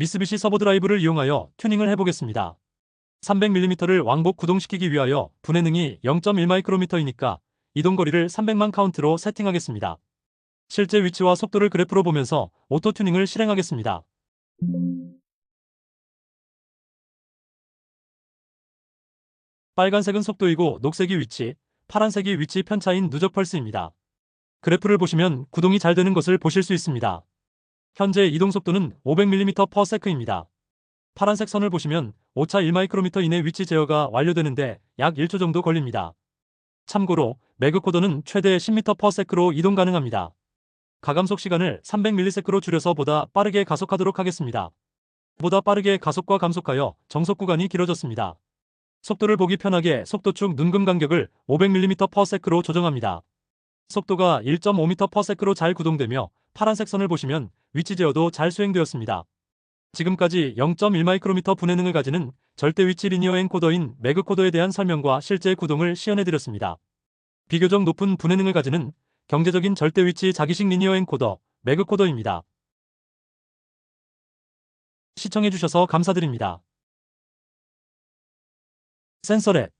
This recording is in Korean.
미쓰비시 서버 드라이브를 이용하여 튜닝을 해보겠습니다. 300mm를 왕복 구동시키기 위하여 분해능이 0.1마이크로미터이니까 이동거리를 300만 카운트로 세팅하겠습니다. 실제 위치와 속도를 그래프로 보면서 오토 튜닝을 실행하겠습니다. 빨간색은 속도이고 녹색이 위치, 파란색이 위치 편차인 누적 펄스입니다. 그래프를 보시면 구동이 잘 되는 것을 보실 수 있습니다. 현재 이동 속도는 500mm/s입니다. 파란색 선을 보시면 오차 1마이크로미터 이내 위치 제어가 완료되는데 약 1초 정도 걸립니다. 참고로 매그 코더는 최대 10m/s로 이동 가능합니다. 가감속 시간을 300ms로 줄여서 보다 빠르게 가속하도록 하겠습니다. 보다 빠르게 가속과 감속하여 정속 구간이 길어졌습니다. 속도를 보기 편하게 속도축 눈금 간격을 500mm/s로 조정합니다. 속도가 1.5m/s로 잘 구동되며 파란색 선을 보시면 위치 제어도 잘 수행되었습니다. 지금까지 0.1마이크로미터 분해능을 가지는 절대 위치 리니어 엔코더인 매그 코더에 대한 설명과 실제 구동을 시연해드렸습니다. 비교적 높은 분해능을 가지는 경제적인 절대 위치 자기식 리니어 엔코더 매그 코더입니다. 시청해주셔서 감사드립니다. 센서렛